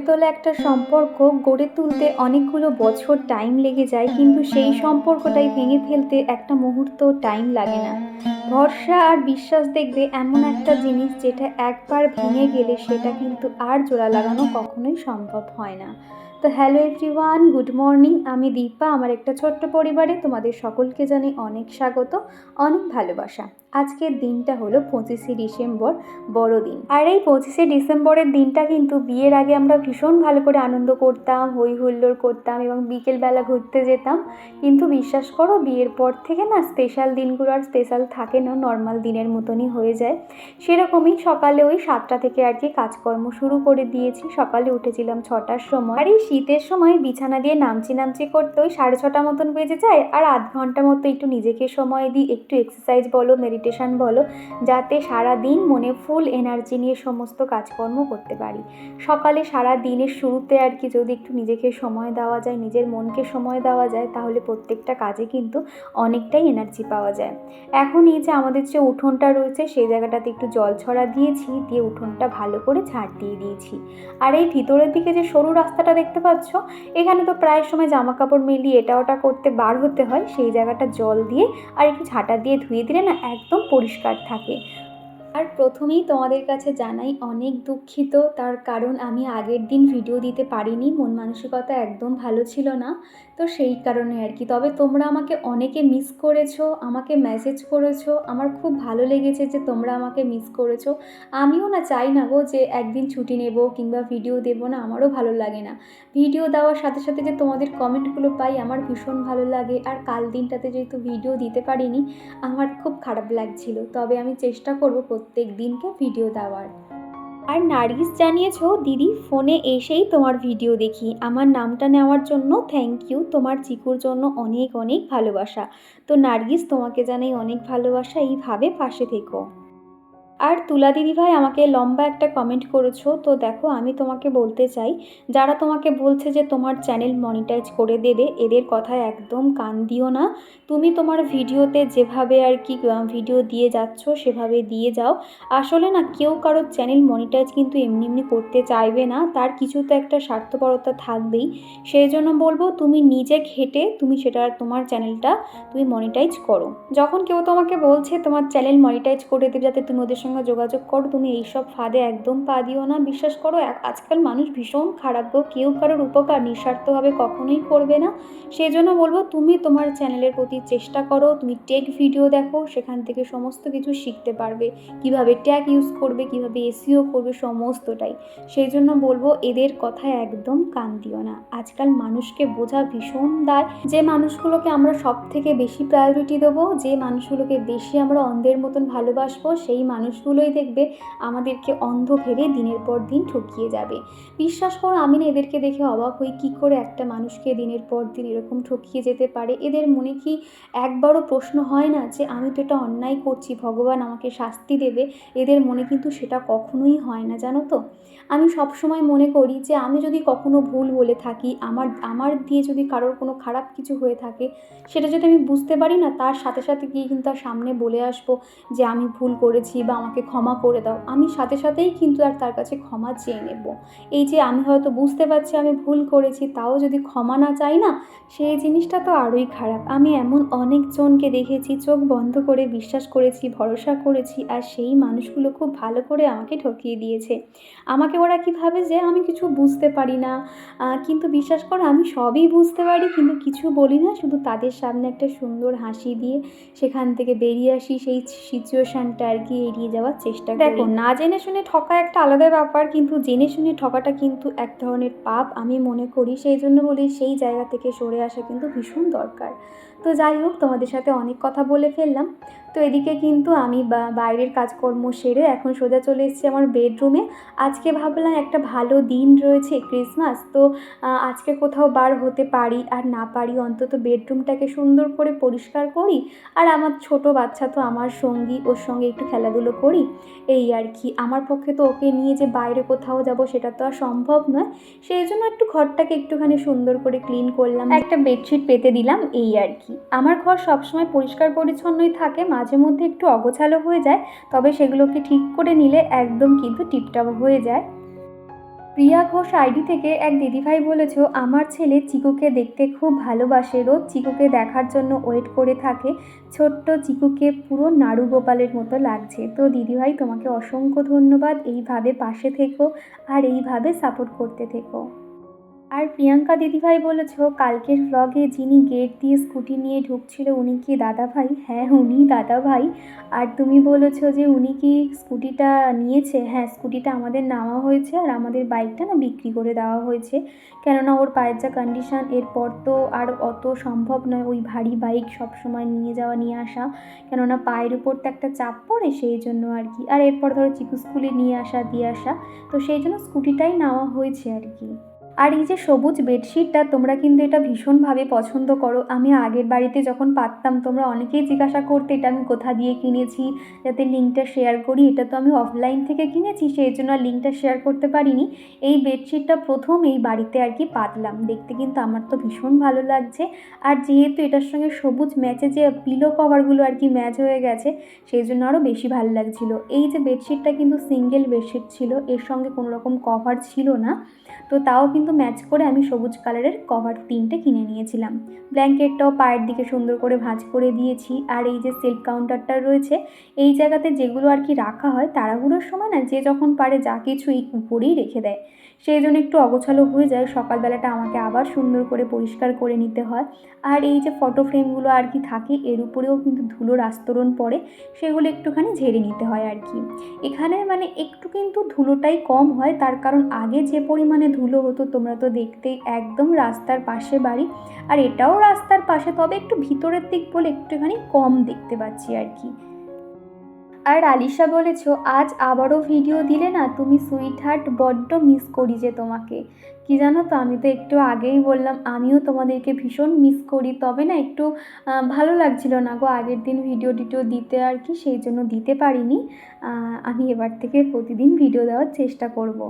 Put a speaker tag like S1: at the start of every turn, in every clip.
S1: গড়ে তোলা একটা সম্পর্ক গড়ে তুলতে অনেকগুলো বছর টাইম লেগে যায়, কিন্তু সেই সম্পর্কটাই ভেঙে ফেলতে একটা মুহূর্ত টাইম লাগে না। ভরসা আর বিশ্বাস দেখবে এমন একটা জিনিস যেটা একবার ভেঙে গেলে সেটা কিন্তু আর জোড়া লাগানো কখনোই সম্ভব হয় না। তো হ্যালো এভরিওয়ান গুড মর্নিং আমি দীপা, আমার একটা ছোট্ট পরিবারে তোমাদের সকলকে জানি অনেক স্বাগত, অনেক ভালোবাসা। আজকের দিনটা হলো পঁচিশে ডিসেম্বর বড়দিন। আর এই পঁচিশে ডিসেম্বরের দিনটা কিন্তু বিয়ের আগে আমরা ভীষণ ভালো করে আনন্দ করতাম হই হুল্লোড় করতাম এবং বিকেলবেলা ঘুরতে যেতাম। কিন্তু বিশ্বাস করো, বিয়ের পর থেকে না স্পেশাল দিনগুলো আর স্পেশাল থাকে না নর্মাল দিনের মতনই হয়ে যায়। সেরকমই সকালে ওই সাতটা থেকে আর কি কাজকর্ম শুরু করে দিয়েছি। সকালে উঠেছিলাম ছটার সময়। আর এই শীতের সময় বিছানা দিয়ে নামচি নামচি করতে ওই সাড়ে ছটা মতন বেজে যায়। আর আধ ঘণ্টা মতো একটু নিজেকে সময় দিই, একটু এক্সারসাইজ বলো মেডিটেশন বলো, যাতে সারা দিন মনে ফুল এনার্জি নিয়ে সমস্ত কাজকর্ম করতে পারি। সকালে সারা দিনের শুরুতে আর কি যদি একটু নিজেকে সময় দেওয়া যায়, নিজের মনকে সময় দেওয়া যায়, তাহলে প্রত্যেকটা কাজে কিন্তু অনেকটাই এনার্জি পাওয়া যায়। এখন এই যে আমাদের যে উঠোনটা রয়েছে, সেই জায়গাটাতে একটু জল ছড়া দিয়েছি, দিয়ে উঠোনটা ভালো করে ঝাড় দিয়ে দিয়েছি। আর এই ভিতরের দিকে যে সরু রাস্তাটা দেখতে পাচ্ছ, এখানে তো প্রায় সময় জামা কাপড় মিলিয়ে এটা ওটা করতে বার হতে হয়, সেই জায়গাটা জল দিয়ে আর একটু ঝাঁটা দিয়ে ধুয়ে দিলে না একদম পরিষ্কার থাকে। আর প্রথমেই তোমাদের কাছে জানাই, অনেক দুঃখিত। তার কারণ আমি আগের দিন ভিডিও দিতে পারিনি। মন মানসিকতা একদম ভালো ছিল না। তো সেই কারণে আর কি। তবে তোমরা আমাকে অনেকে মিস করেছ, আমাকে মেসেজ করেছ, আমার খুব ভালো লেগেছে যে তোমরা আমাকে মিস করেছ। আমিও না চাই না গো যে একদিন ছুটি নেব কিংবা ভিডিও দেবো না, আমারও ভালো লাগে না। ভিডিও দেওয়ার সাথে সাথে যে তোমাদের কমেন্টগুলো পাই, আমার ভীষণ ভালো লাগে। আর কাল দিনটাতে যেহেতু ভিডিও দিতে পারিনি, আমার খুব খারাপ লাগছিল। তবে আমি চেষ্টা করব প্রত্যেক দিনকে ভিডিও দেওয়ার। আর নার্গিস জানিয়েছো, দিদি ফোনে এসেই তোমার ভিডিও দেখি। আমার নামটা নেওয়ার জন্য থ্যাংক ইউ তোমার চিকুর জন্য অনেক অনেক ভালোবাসা। তো নার্গিস, তোমাকে জানাই অনেক ভালোবাসা। এইভাবে পাশে থেকো। আর তুলা দিদিভাই আমাকে লম্বা একটা কমেন্ট করেছ। তো দেখো, আমি তোমাকে বলতে চাই, যারা তোমাকে বলছে যে তোমার চ্যানেল মনিটাইজ করে দেবে, এদের কথায় একদম কান দিও না। তুমি তোমার ভিডিওতে যেভাবে আর কি ভিডিও দিয়ে যাচ্ছ, সেভাবে দিয়ে যাও। আসলে না, কেউ কারোর চ্যানেল মনিটাইজ কিন্তু এমনি এমনি করতে চাইবে না। তার কিছু তো একটা স্বার্থপরতা থাকবেই। সেই জন্য বলব, তুমি নিজে ঘেটে তুমি সেটা তোমার চ্যানেলটা তুমি মনিটাইজ করো। যখন কেউ তোমাকে বলছে তোমার চ্যানেল মনিটাইজ করে দেবে, যাতে তুমি ওদের সঙ্গে যোগাযোগ করো। তুমি এইসব ফাঁদে একদম পা দিও না। বিশ্বাস করো আজকাল মানুষ ভীষণ খারাপ গো। কেউ কারোর উপকার নিঃস্বার্থভাবে কখনোই করবে না। সেই জন্য বলব, তুমি তোমার চ্যানেলের প্রতি চেষ্টা করো। তুমি টেক ভিডিও দেখো, সেখান থেকে সমস্ত কিছু শিখতে পারবে। কীভাবে ট্যাগ ইউজ করবে, কীভাবে এসিও করবে, সমস্তটাই। সেই জন্য বলব, এদের কথায় একদম কান দিও না। আজকাল মানুষকে বোঝা ভীষণ দায়। যে মানুষগুলোকে আমরা সব থেকে বেশি প্রায়োরিটি দেবো, যে মানুষগুলোকে বেশি আমরা অন্ধের মতন ভালোবাসবো, সেই মানুষগুলোই দেখবে আমাদেরকে অন্ধ ভেবে দিনের পর দিন ঠকিয়ে যাবে। বিশ্বাস করো, আমি না এদেরকে দেখে অবাক হই, কী করে একটা মানুষকে দিনের পর দিন এরকম ঠকিয়ে যেতে পারে? এদের মনে কি একবারও প্রশ্ন হয় না যে, আমি তো এটা অন্যায় করছি, ভগবান আমাকে শাস্তি দেবে এদের মনে কিন্তু সেটা কখনোই হয় না, জানো তো? আমি সবসময় মনে করি যে, আমি যদি কখনো ভুল বলে থাকি, আমার আমার দিয়ে যদি কারোর কোনো খারাপ কিছু হয়ে থাকে, সেটা যদি আমি বুঝতে পারি না, তার সাথে সাথে গিয়ে কিন্তু তার সামনে বলে আসব যে, আমি ভুল করেছি বা আমাকে ক্ষমা করে দাও। আমি সাথে সাথেই কিন্তু আর তার কাছে ক্ষমা চেয়ে নেব। এই যে আমি হয়তো বুঝতে পারছি আমি ভুল করেছি, তাও যদি ক্ষমা না চাই না সেই জিনিসটা তো আরোই খারাপ। আমি এমন অনেকজনকে দেখেছি, চোখ বন্ধ করে বিশ্বাস করেছি, ভরসা করেছি, আর সেই মানুষগুলো খুব ভালো করে আমাকে ঠকিয়ে দিয়েছে। আমাকে ওরা কী ভাবে যে আমি কিছু বুঝতে পারি না কিন্তু বিশ্বাস করো, আমি সবই বুঝতে পারি, কিন্তু কিছু বলি না, শুধু তাদের সামনে একটা সুন্দর হাসি দিয়ে সেখান থেকে বেরিয়ে আসি, সেই সিচুয়েশানটা আর কি এড়িয়ে যাওয়ার চেষ্টা করি। দেখো না জেনে শুনে ঠকা একটা আলাদা ব্যাপার কিন্তু জেনে শুনে ঠকাটা কিন্তু এক ধরনের পাপ আমি মনে করি। সেই জন্য বলি সেই জায়গা থেকে সরে আসা কিন্তু ভীষণ দরকার। তো যাই হোক তোমাদের সাথে অনেক কথা বলে ফেললাম। তো এদিকে কিন্তু আমি বা- বাইরের কাজকর্ম সেরে এখন সোজা চলে এসেছি আমার বেডরুমে। আজকে ভাবলাম একটা ভালো দিন রয়েছে ক্রিসমাস তো আজকে কোথাও বার হতে পারি আর না পারি অন্তত বেডরুমটাকে সুন্দর করে পরিষ্কার করি। আর আমার ছোট বাচ্চা তো আমার সঙ্গী ওর সঙ্গে একটু খেলাধুলো করি। করি? এই আর কি। আমার পক্ষে তো ওকে নিয়ে যে বাইরে কোথাও যাব সেটা তো আর সম্ভব নয়। সেই জন্য একটু ঘরটাকে একটুখানি সুন্দর করে ক্লিন করলাম। একটা বেডশিট পেতে দিলাম, এই আর কি। আমার ঘর সবসময় পরিষ্কার পরিচ্ছন্নই থাকে, মাঝে মধ্যে একটু অগোছালো হয়ে যায়, তবে সেগুলোকে ঠিক করে নিলে একদম কিন্তু টিপটাপ হয়ে যায়। প্রিয়া ঘোষ আইডি থেকে এক দিদিভাই বলেছ, আমার ছেলে চিকুকে দেখতে খুব ভালোবাসে। রোজ চিকুকে দেখার জন্য ওয়েট করে থাকে। ছোট্ট চিকুকে পুরো নাড়ু গোপালের মতো লাগছে। তো দিদিভাই, তোমাকে অসংখ্য ধন্যবাদ। এইভাবে পাশে থেকো আর এইভাবে সাপোর্ট করতে থেকো। আর প্রিয়াঙ্কা দিদিভাই বলেছ, কালকের ভ্লগে যিনি গেট দিয়ে স্কুটি নিয়ে ঢুকছিল, উনি কি দাদা ভাই হ্যাঁ উনি দাদা ভাই আর তুমি বলেছ যে উনি কি স্কুটিটা নিয়েছে? হ্যাঁ স্কুটিটা আমাদের নেওয়া হয়েছে আর আমাদের বাইকটা না বিক্রি করে দেওয়া হয়েছে। কেননা ওর পায়ের যা কন্ডিশন এরপর তো আর অত সম্ভব নয় ওই ভারী বাইক সব সময় নিয়ে যাওয়া, নিয়ে আসা। কেননা পায়ের উপর তো একটা চাপ পড়ে সেই জন্য আর কি। আর এরপর ধরো চিকু স্কুলে নিয়ে আসা, দিয়ে আসা। তো সেই জন্য স্কুটিটাই নেওয়া হয়েছে আর কি। আর এই যে সবুজ বেডশিটটা, তোমরা কিন্তু এটা ভীষণভাবে পছন্দ করো। আমি আগের বাড়িতে যখন পাততাম, তোমরা অনেকেই জিজ্ঞাসা করতে, এটা আমি কোথা দিয়ে কিনেছি? যাতে লিঙ্কটা শেয়ার করি। এটা তো আমি অফলাইন থেকে কিনেছি, সেই জন্য লিঙ্কটা শেয়ার করতে পারিনি। এই বেডশিটটা প্রথম এই বাড়িতে আর কি পাতলাম। দেখতে কিন্তু আমার তো ভীষণ ভালো লাগছে। আর যেহেতু এটার সঙ্গে সবুজ ম্যাচে যে পিলো কভারগুলো আর কি ম্যাচ হয়ে গেছে, সেই জন্য আরও বেশি ভালো লাগছিল। এই যে বেডশিটটা কিন্তু সিঙ্গেল বেডশিট ছিল, এর সঙ্গে কোনো রকম কভার ছিল না। তো তাও কিন্তু ম্যাচ করে আমি সবুজ কালারের কভার তিনটে কিনে নিয়েছিলাম। ব্ল্যাঙ্কেটটাও পায়ের দিকে সুন্দর করে ভাঁজ করে দিয়েছি। আর এই যে সেলফ কাউন্টারটা রয়েছে, এই জায়গাতে যেগুলো আর কি রাখা হয়, তাড়াহুড়োর সময় না, যে যখন পারে যা কিছু উপরেই রেখে দেয়। সেই জন্য একটু অগোছালো হয়ে যায়। সকালবেলাটা আমাকে আবার সুন্দর করে পরিষ্কার করে নিতে হয়। আর এই যে ফটো ফ্রেমগুলো আর কি থাকে, এর উপরেও কিন্তু ধুলোর আস্তরণ পড়ে, সেগুলো একটুখানি ঝেড়ে নিতে হয় আর কি। এখানে মানে একটু কিন্তু ধুলোটাই কম হয়, তার কারণ আগে যে পরিমাণে ধুলো হতো, তোমরা তো দেখতেই একদম রাস্তার পাশে বাড়ি। আর এটাও রাস্তার পাশে, তবে একটু ভিতরের দিক বলে একটুখানি কম দেখতে পাচ্ছি আর কি। আর আলিশা বলেছ, আজ আবারও ভিডিও দিলে না তুমি সুইট হার্ট বড্ড মিস করি যে তোমাকে। কি জানো তো, আমি তো একটু আগেই বললাম, আমিও তোমাদেরকে ভীষণ মিস করি। তবে না একটু ভালো লাগছিল না গো, আগের দিন ভিডিও টিডিও দিতে আর কি, সেই জন্য দিতে পারিনি। আমি এবার থেকে প্রতিদিন ভিডিও দেওয়ার চেষ্টা করব।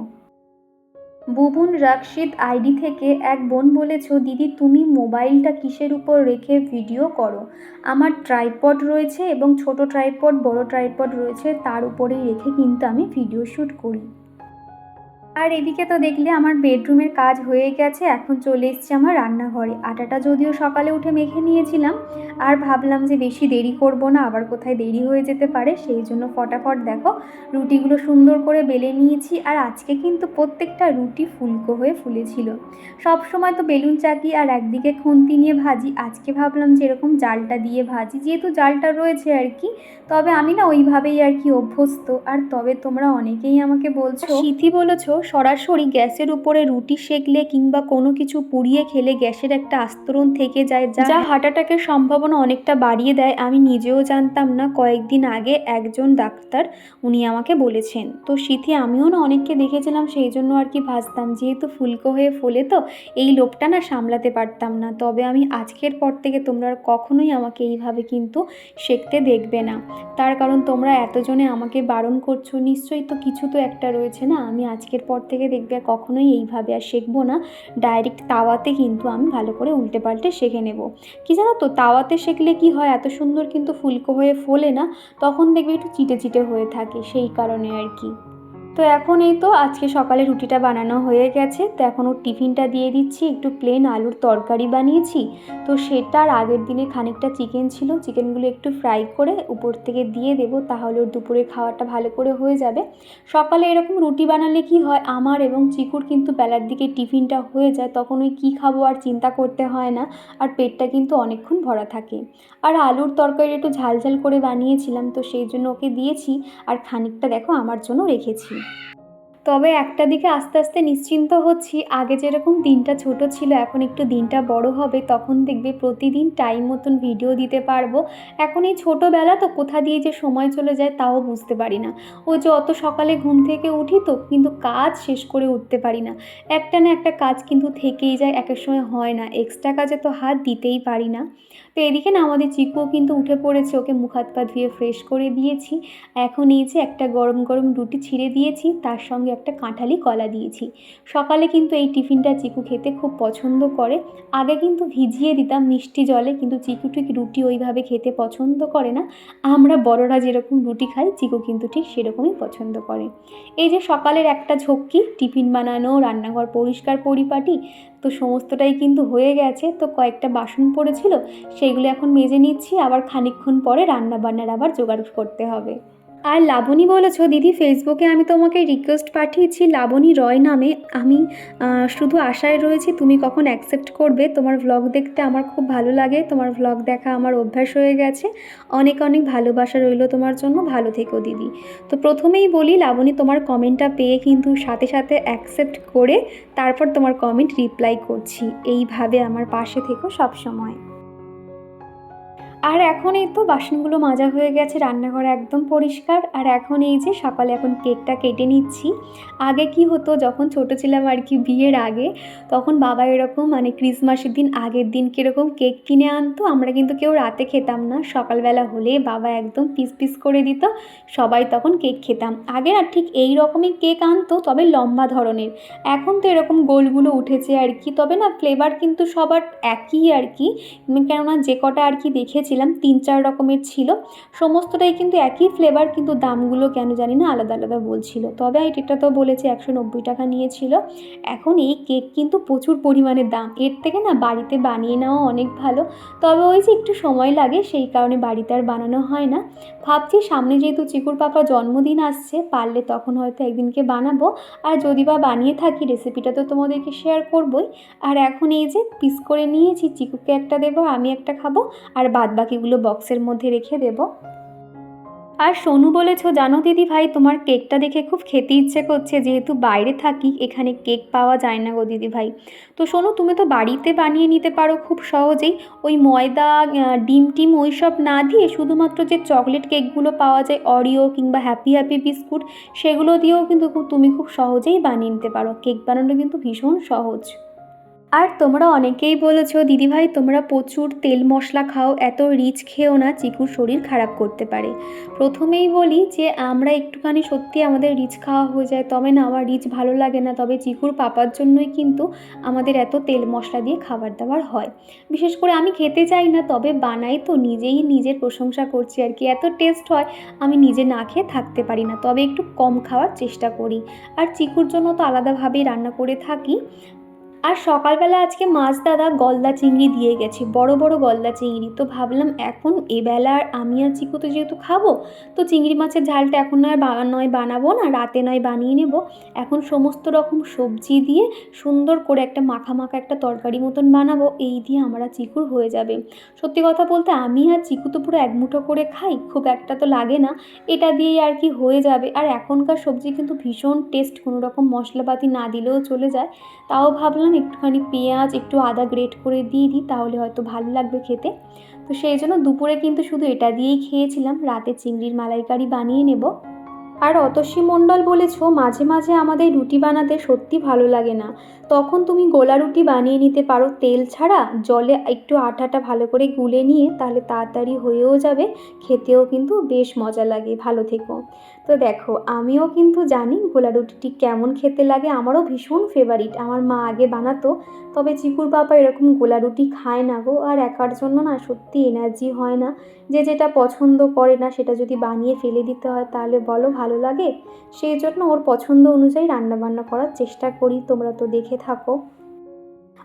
S1: বুবুন রাকশিদ আইডি থেকে এক বোন বলেছ, দিদি, তুমি মোবাইলটা কিসের উপর রেখে ভিডিও করো? আমার ট্রাইপড রয়েছে এবং ছোট ট্রাইপড, বড় ট্রাইপড রয়েছে, তার উপরেই রেখে কিন্তু আমি ভিডিও শ্যুট করি। আর এদিকে তো দেখলে আমার বেডরুমের কাজ হয়ে গেছে, এখন চলে এসেছি আমার রান্নাঘরে। আটাটা যদিও সকালে উঠে মেখে নিয়েছিলাম, আর ভাবলাম যে বেশি দেরি করব না, আবার কোথায় দেরি হয়ে যেতে পারে, সেই জন্য ফটাফট দেখো, রুটিগুলো সুন্দর করে বেলে নিয়েছি, আর আজকে কিন্তু প্রত্যেকটা রুটি ফুলকো হয়ে ফুলেছিল। সব সময় তো বেলুন চাকি আর একদিকে খুন্তি নিয়ে ভাজি, আজকে ভাবলাম যে এরকম জালটা দিয়ে ভাজি, যেহেতু জালটা রয়েছে আর কি, তবে আমি না ওইভাবেই আর কি অভ্যস্ত, আর তবে তোমরা অনেকেই আমাকে বলছো সিথি বলেছ সরাসরি গ্যাসের উপরে রুটি সেকলে কিংবা কোনো কিছু পুড়িয়ে খেলে গ্যাসের একটা আস্তরণ থেকে যায় যা যা হার্ট অ্যাটাকের সম্ভাবনা অনেকটা বাড়িয়ে দেয়। আমি নিজেও জানতাম না কয়েকদিন আগে একজন ডাক্তার উনি আমাকে বলেছেন। তো সিথি আমিও না অনেককে দেখেছিলাম সেই জন্য আর কি ভাজতাম। যেহেতু ফুলকো হয়ে ফোলে তো এই লোভটা না সামলাতে পারতাম না। তবে আমি আজকের পর থেকে তোমরা আর কখনোই আমাকে এইভাবে কিন্তু শেখতে দেখবে না। তার কারণ তোমরা এতজনে আমাকে বারণ করছ নিশ্চয়ই তো কিছু তো একটা রয়েছে না? আমি আজকের পর থেকে দেখবে কখনোই এইভাবে আর শেখবো না। ডাইরেক্ট তাওয়াতে কিন্তু আমি ভালো করে উল্টে পাল্টে শেখে নেব। কি জানো তো? তাওয়াতে শেখলে কি হয়? এত সুন্দর কিন্তু ফুলকো হয়ে ফোলে না। তখন দেখবে একটু চিটে চিটে হয়ে থাকে সেই কারণে আর কি। তো এখন এই তো, আজকে সকালে রুটিটা বানানো হয়ে গেছে। তো এখন ওর টিফিনটা দিয়ে দিচ্ছি, একটু প্লেন আলুর তরকারি বানিয়েছি। তো সেটার আগের দিনে খানিকটা চিকেন ছিল চিকেনগুলো একটু ফ্রাই করে উপর থেকে দিয়ে দেবো, তাহলে ওর দুপুরে খাওয়াটা ভালো করে হয়ে যাবে। সকালে এরকম রুটি বানালে কি হয়, আমার এবং চিকুর কিন্তু বেলার দিকে টিফিনটা হয়ে যায়, তখন ওই কী খাব আর চিন্তা করতে হয় না, আর পেটটা কিন্তু অনেকক্ষণ ভরা থাকে। আর আলুর তরকারি একটু ঝাল ঝাল করে বানিয়েছিলাম, তো সেই জন্য ওকে দিয়েছি, আর খানিকটা দেখো আমার জন্য রেখেছি। তবে একটা দিকে আস্তে আস্তে নিশ্চিন্ত হচ্ছি, আগে যেরকম দিনটা ছোট ছিল, এখন একটু দিনটা বড় হবে, তখন দেখবে প্রতিদিন টাইম মতন ভিডিও দিতে পারব। এখন এই ছোটোবেলা তো কোথা দিয়ে যে সময় চলে যায় তাও বুঝতে পারি না। ও যে অত সকালে ঘুম থেকে উঠি তো কিন্তু কাজ শেষ করে উঠতে পারি না। একটা না একটা কাজ কিন্তু থেকেই যায় একের সময় হয় না। এক্সট্রা কাজে তো হাত দিতেই পারি না। তো এদিকে না আমাদের চিকুও কিন্তু উঠে পড়েছে। ওকে মুখ হাত পা ধুয়ে ফ্রেশ করে দিয়েছি। এখন এই যে একটা গরম গরম রুটি ছিঁড়ে দিয়েছি, তার সঙ্গে একটা কাঁঠালি কলা দিয়েছি। সকালে কিন্তু এই টিফিনটা চিকু খেতে খুব পছন্দ করে। আগে কিন্তু ভিজিয়ে দিতাম মিষ্টি জলে, কিন্তু চিকু ঠিক রুটি ওইভাবে খেতে পছন্দ করে না। আমরা বড়রা যেরকম রুটি খাই, চিকু কিন্তু ঠিক সেরকমই পছন্দ করে। এই যে সকালের একটা ঝক্কি, টিফিন বানানো, রান্নাঘর পরিষ্কার পরিপাটি তো সমস্তটাই কিন্তু হয়ে গেছে। তো কয়েকটা বাসন পড়েছিল, সেইগুলো এখন মেজে নিচ্ছি। আবার খানিক্ষণ পরে রান্নাবান্নার আবার জোগাড় করতে হবে। আর লাবণী বলেছ, দিদি ফেসবুকে আমি তোমাকে রিকোয়েস্ট পাঠিয়েছি, লাবণী রয় নামে। আমি শুধু আশায় রয়েছি, তুমি কখন অ্যাকসেপ্ট করবে? তোমার ভ্লগ দেখতে আমার খুব ভালো লাগে। তোমার ভ্লগ দেখা আমার অভ্যাস হয়ে গেছে। অনেক অনেক ভালোবাসা রইল তোমার জন্য। ভালো থেকো, দিদি। তো প্রথমেই বলি, লাবণী তোমার কমেন্টটা পেয়ে কিন্তু সাথে সাথে অ্যাকসেপ্ট করে তারপর তোমার কমেন্ট রিপ্লাই করছি। এইভাবে আমার পাশে থেকো সব সময়। আর এখন এই তো বাসনগুলো মাজা হয়ে গেছে, রান্নাঘর একদম পরিষ্কার। আর এখন এই যে সকালে এখন কেকটা কেটে নিচ্ছি। আগে কি হতো, যখন ছোট ছিলাম আর কি বিয়ের আগে, তখন বাবা এরকম মানে ক্রিসমাসের দিন আগের দিন কীরকম কেক কিনে আনতো, আমরা কিন্তু কেউ রাতে খেতাম না। সকালবেলা হলে বাবা একদম পিস পিস করে দিত, সবাই তখন কেক খেতাম। আগে না ঠিক এই রকমই কেক আনতো, তবে লম্বা ধরনের। এখন তো এরকম গোলগুলো উঠেছে আর কি, তবে না ফ্লেভার কিন্তু সবার একই আর কি। কেননা যে কটা আর কি দেখেছিলাম তিন চার রকমের ছিল। সমস্তটাই কিন্তু একই ফ্লেভার কিন্তু দামগুলো কেন জানি না আলাদা আলাদা বলছিল। তবে এটা তো বলেছে একশো নব্বই টাকা নিয়েছিল। এখন এই কেক কিন্তু প্রচুর পরিমাণে দাম। এর থেকে না বাড়িতে বানিয়ে নেওয়া অনেক ভালো। তবে ওই যে একটু সময় লাগে, সেই কারণে বাড়িতে আর বানানো হয় না। ভাবছি সামনে যেহেতু চিকুর পাপা জন্মদিন আসছে, পারলে তখন হয়তো একদিনকে বানাবো। আর যদি বা বানিয়ে থাকি রেসিপিটা তো তোমাদেরকে শেয়ার করবই। আর এখন এই যে পিস করে নিয়েছি, চিকুকে একটা দেবো, আমি একটা খাব, আর বাদ বাকিগুলো বক্সের মধ্যে রেখে দেবো। আর সোনু বলেছ, জানো দিদি ভাই, তোমার কেকটা দেখে খুব খেতে ইচ্ছে করছে। যেহেতু বাইরে থাকি, এখানে কেক পাওয়া যায় না গো দিদি ভাই। তো সোনু, তুমি তো বাড়িতে বানিয়ে নিতে পারো খুব সহজেই। ওই ময়দা ডিম টিম ওই সব না দিয়ে শুধুমাত্র যে চকলেট কেকগুলো পাওয়া যায়, অরিও কিংবা হ্যাপি হ্যাপি বিস্কুট, সেগুলো দিয়েও কিন্তু তুমি খুব সহজেই বানিয়ে নিতে পারো। কেক বানানো কিন্তু ভীষণ সহজ। আর তোমরা অনেকেই বলেছ, দিদিভাই, তোমরা প্রচুর তেল মশলা খাও, এত রিচ খেও না চিকুর শরীর খারাপ করতে পারে। প্রথমেই বলি যে, আমরা একটুখানি সত্যি আমাদের রিচ খাওয়া হয়ে যায়, তবে না, আমার রিচ ভালো লাগে না। তবে চিকুর পাপার জন্যই কিন্তু আমাদের এত তেল মশলা দিয়ে খাবার দাবার হয়। বিশেষ করে আমি খেতে চাই না, তবে বানাই তো, নিজেই নিজের প্রশংসা করছি আর কি। এত টেস্ট হয়, আমি নিজে না খেয়ে থাকতে পারি না, তবে একটু কম খাওয়ার চেষ্টা করি। আর চিকুর জন্য তো আলাদাভাবেই রান্না করে থাকি। আর সকালবেলা আজকে মাছ দাদা গলদা চিংড়ি দিয়ে গেছে, বড় বড় গলদা চিংড়ি। তো ভাবলাম এখন এবেলা আর আমি আর চিকু তো যেহেতু খাব, তো চিংড়ি মাছের ঝালটা এখন বা, নয় বানাবো না, রাতে নয় বানিয়ে নেব। এখন সমস্ত রকম সবজি দিয়ে সুন্দর করে একটা মাখা মাখা একটা তরকারি মতন বানাবো, এই দিয়ে আমরা চিকুর হয়ে যাবে। সত্যি কথা বলতে আমি আর চিকু তো পুরো এক মুঠো করে খাই, খুব একটা তো লাগে না, এটা দিয়েই আর কি হয়ে যাবে। আর এখনকার সবজি কিন্তু ভীষণ টেস্ট, কোনো রকম মশলাপাতি না দিলেও চলে যায়। তাও ভাবলাম একটুখানি পেঁয়াজ, একটু আদা গ্রেট করে দিয়ে দিই, তাহলে হয়তো ভালো লাগবে খেতে। তো সেই জন্য দুপুরে কিন্তু শুধু এটা দিয়েই খেয়েছিলাম। রাতে চিংড়ির মালাইকারি বানিয়ে নেব। আর অতসী মণ্ডল বলেছ, মাঝে মাঝে আমাদের রুটি বানাতে সত্যি ভালো লাগে না। তখন তুমি গোলা রুটি বানিয়ে নিতে পারো তেল ছাড়া, জলে একটু আটাটা ভালো করে গুলে নিয়ে তাহলে তাড়াতাড়ি হয়েও যাবে, খেতেও কিন্তু বেশ মজা লাগে, ভালো থেকো। তো দেখো, আমিও কিন্তু জানি গোলা রুটিটি কেমন খেতে লাগে, আমারও ভীষণ ফেভারিট আমার মা আগে বানাতো, তবে চিকুর বাবা এরকম গোলা রুটি খায় না গো, আর একার জন্য না সত্যি এনার্জি হয় না, যে যেটা পছন্দ করে না সেটা যদি বানিয়ে ফেলে দিতে হয়, তাহলে বলো ভালো লাগে, সেই জন্য ওর পছন্দ অনুযায়ী রান্নাবান্না করার চেষ্টা করি, তোমরা তো দেখে থাকো।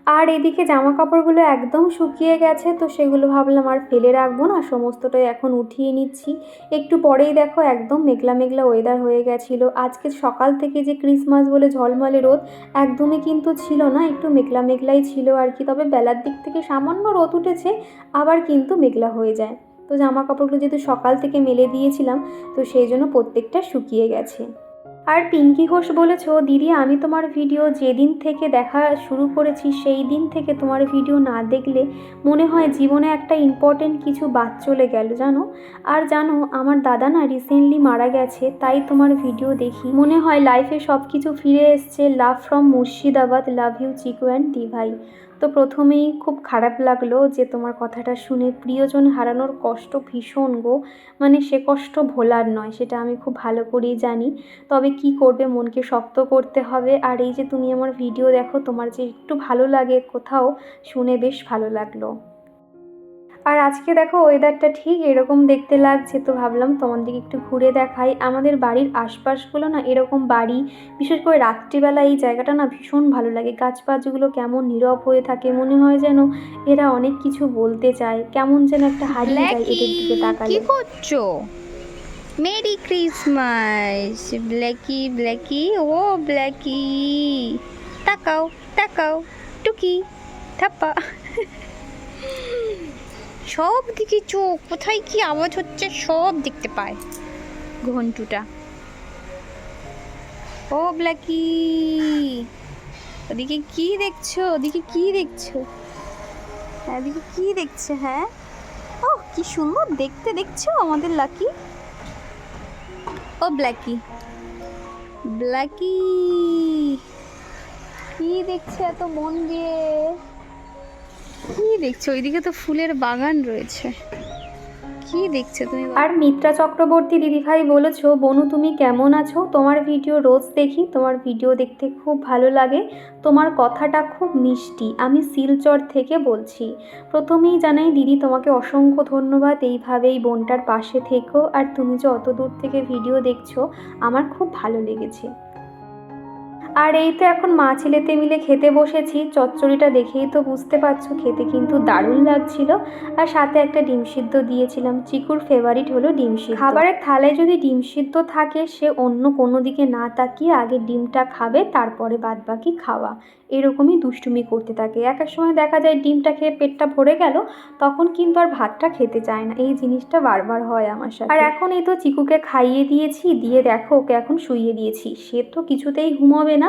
S1: আর এদিকে জামা কাপড়গুলো একদম শুকিয়ে গেছে, তো সেগুলো ভাবলাম আর ফেলে রাখব না, সমস্তটাই এখন উঠিয়ে নিচ্ছি। একটু পরেই দেখো একদম মেঘলা মেঘলা ওয়েদার হয়ে গেছিল। আজকে সকাল থেকে যে ক্রিসমাস বলে ঝলমলে রোদ একদমই কিন্তু ছিল না, একটু মেঘলা মেঘলাই ছিল আর কি, তবে বেলার দিক থেকে সামান্য রোদ উঠেছে, আবার কিন্তু মেঘলা হয়ে যায়। তো জামা কাপড়গুলো যেহেতু সকাল থেকে মেলে দিয়েছিলাম, তো সেই জন্য প্রত্যেকটা শুকিয়ে গেছে। আর পিঙ্কি ঘোষ বলেছ, দিদি, আমি তোমার ভিডিও যেদিন থেকে দেখা শুরু করেছি, সেই দিন থেকে তোমার ভিডিও না দেখলে মনে হয় জীবনে একটা ইম্পর্টেন্ট কিছু বাদ চলে গেল, জানো? আর জানো, আমার দাদা না রিসেন্টলি মারা গেছে, তাই তোমার ভিডিও দেখি। মনে হয় লাইফে সব কিছু ফিরে এসছে love from Murshidabad love you Chiku and দিভাই তো প্রথমেই খুব খারাপ লাগল যে তোমার কথাটা শুনে প্রিয়জন হারানোর কষ্ট ভীষণ গো। মানে সে কষ্ট ভোলার নয়, সেটা আমি খুব ভালো করেই জানি। তবে কি করবে, মনকে শক্ত করতে হবে। আর এই যে তুমি আমার ভিডিও দেখো, তোমার যে একটু ভালো লাগে কোথাও, শুনে বেশ ভালো লাগল। আর আজকে দেখো ওয়েদারটা ঠিক এরকম দেখতে লাগছে তো ভাবলাম তোমাদেরকে একটু ঘুরে দেখাই। আমাদের বাড়ির আশপাশগুলো না এরকম বাড়ি বিশেষ করে রাত্রিবেলা এই জায়গাটা না ভীষণ ভালো লাগে। গাছপাছগুলো কেমন নীরব হয়ে থাকে মনে হয় যেন এরা অনেক কিছু বলতে চায়। কেমন যেন একটা হারিয়ে যায় এদের দিকে
S2: কি
S1: তাকালে
S2: করছ? মেরি ক্রিসমাস ব্ল্যাকি ব্ল্যাকি ও ব্ল্যাকি তাকাও তাকাও টুকি থাপ্পা। সব দিকে চোখ কোথায় কি আওয়াজ হচ্ছে সব দেখতে পায় ঘন্টুটা। ও ব্ল্যাকি, ওদিকে কি দেখছ? ওদিকে কি দেখছ? ওদিকে কি দেখছে হ্যাঁ? ও কি সুন্দর দেখতে দেখছ আমাদের লাকি। ও ব্ল্যাকি ব্ল্যাকি, কি দেখছে এত মন দিয়ে? কি দেখছ? ওইদিকে তো ফুলের বাগান রয়েছে। কি দেখছ তুমি
S1: আর মিত্রা চক্রবর্তী দিদিভাই বলেছ, বনু, তুমি কেমন আছো? তোমার ভিডিও রোজ দেখি, তোমার ভিডিও দেখতে খুব ভালো লাগে। তোমার কথাটা খুব মিষ্টি, আমি শিলচর থেকে বলছি। প্রথমেই জানাই, দিদি, তোমাকে অসংখ্য ধন্যবাদ এইভাবেই বোনটার পাশে থেকো। আর তুমি যে অত দূর থেকে ভিডিও দেখছ, আমার খুব ভালো লেগেছে। আর এই তো এখন মা ছেলেতে মিলে খেতে বসেছি। চচ্চড়িটা দেখেই তো বুঝতে পারছ, খেতে কিন্তু দারুণ লাগছিল। আর সাথে একটা ডিম সিদ্ধ দিয়েছিলাম। চিকুর ফেভারিট হলো ডিম সিদ্ধ। খাবারের থালায় যদি ডিম সিদ্ধ থাকে, সে অন্য কোনো দিকে না তাকিয়ে আগে ডিমটা খাবে, তারপরে বাদবাকি খাওয়া। এরকমই দুষ্টুমি করতে থাকে। এক এক সময় দেখা যায় ডিমটা খেয়ে পেটটা ভরে গেল, তখন কিন্তু আর ভাতটা খেতে চায় না। এই জিনিসটা বারবার হয় আমার সাথে। আর এখন এই তো চিকুকে খাইয়ে দিয়েছি, দিয়ে দেখো ওকে এখন শুইয়ে দিয়েছি। সে তো কিছুতেই ঘুমোবে না।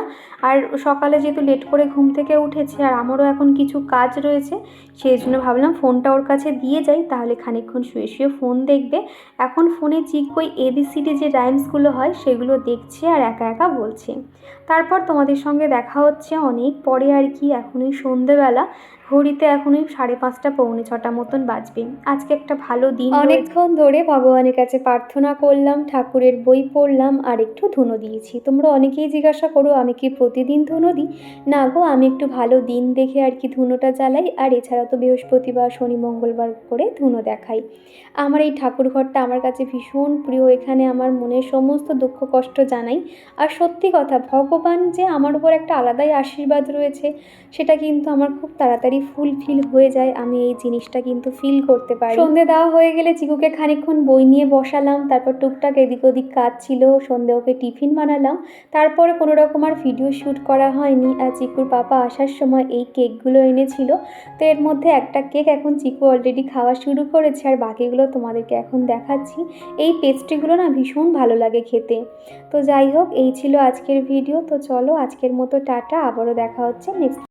S1: আর সকালে যেহেতু লেট করে ঘুম থেকে উঠেছে আর আমারও এখন কিছু কাজ রয়েছে, সেই জন্য ভাবলাম ফোনটা ওর কাছে দিয়ে যাই, তাহলে খানিকক্ষণ শুয়ে শুয়ে ফোন দেখবে। এখন ফোনে চিক ওই এবিসিডি যে রাইমসগুলো হয়, সেগুলো দেখছে আর একা একা বলছে। তারপর তোমাদের সঙ্গে দেখা হচ্ছে অনেক পরে আর কি, এখনই সন্ধেবেলা। ঘড়িতে এখনই সাড়ে পাঁচটা, পৌনে ছটা মতন বাজবে। আজকে একটা ভালো দিন অনেকক্ষণ ধরে ভগবানের কাছে প্রার্থনা করলাম, ঠাকুরের বই পড়লাম, আর একটু ধুনো দিয়েছি। তোমরা অনেকেই জিজ্ঞাসা করো, আমি কি প্রতিদিন ধুনো দিই? না গো, আমি একটু ভালো দিন দেখে আর কি ধুনোটা জ্বালাই, আর এছাড়া তো বৃহস্পতিবার, শনি, মঙ্গলবার করে ধুনো দেখাই। আমার এই ঠাকুর ঘরটা আমার কাছে ভীষণ প্রিয়, এখানে আমার মনের সমস্ত দুঃখ, কষ্ট জানাই। আর সত্যি কথা, ভগবান যে আমার উপর একটা আলাদাই আশীর্বাদ রয়েছে, সেটা কিন্তু আমার খুব তাড়াতাড়ি ফুলফিল হয়ে যায়, আমি এই জিনিসটা কিন্তু ফিল করতে পারি। সন্ধে দেওয়া হয়ে গেলে চিকুকে খানিকক্ষণ বই নিয়ে বসালাম, তারপর টুকটাক এদিক ওদিক কাজ ছিল, সন্ধে ওকে টিফিন বানালাম। তারপরে কোনো রকম আর ভিডিও শ্যুট করা হয়নি, আর চিকুর পাপা আসার সময় এই কেকগুলো এনেছিল। তো এর মধ্যে একটা কেক এখন চিকু অলরেডি খাওয়া শুরু করেছে, আর বাকিগুলো তোমাদেরকে এখন দেখাচ্ছি। এই পেস্ট্রিগুলো না ভীষণ ভালো লাগে খেতে। তো যাই হোক, এই ছিল আজকের ভিডিও তো চলো আজকের মতো টাটা, আবারও দেখা হচ্ছে নেক্সট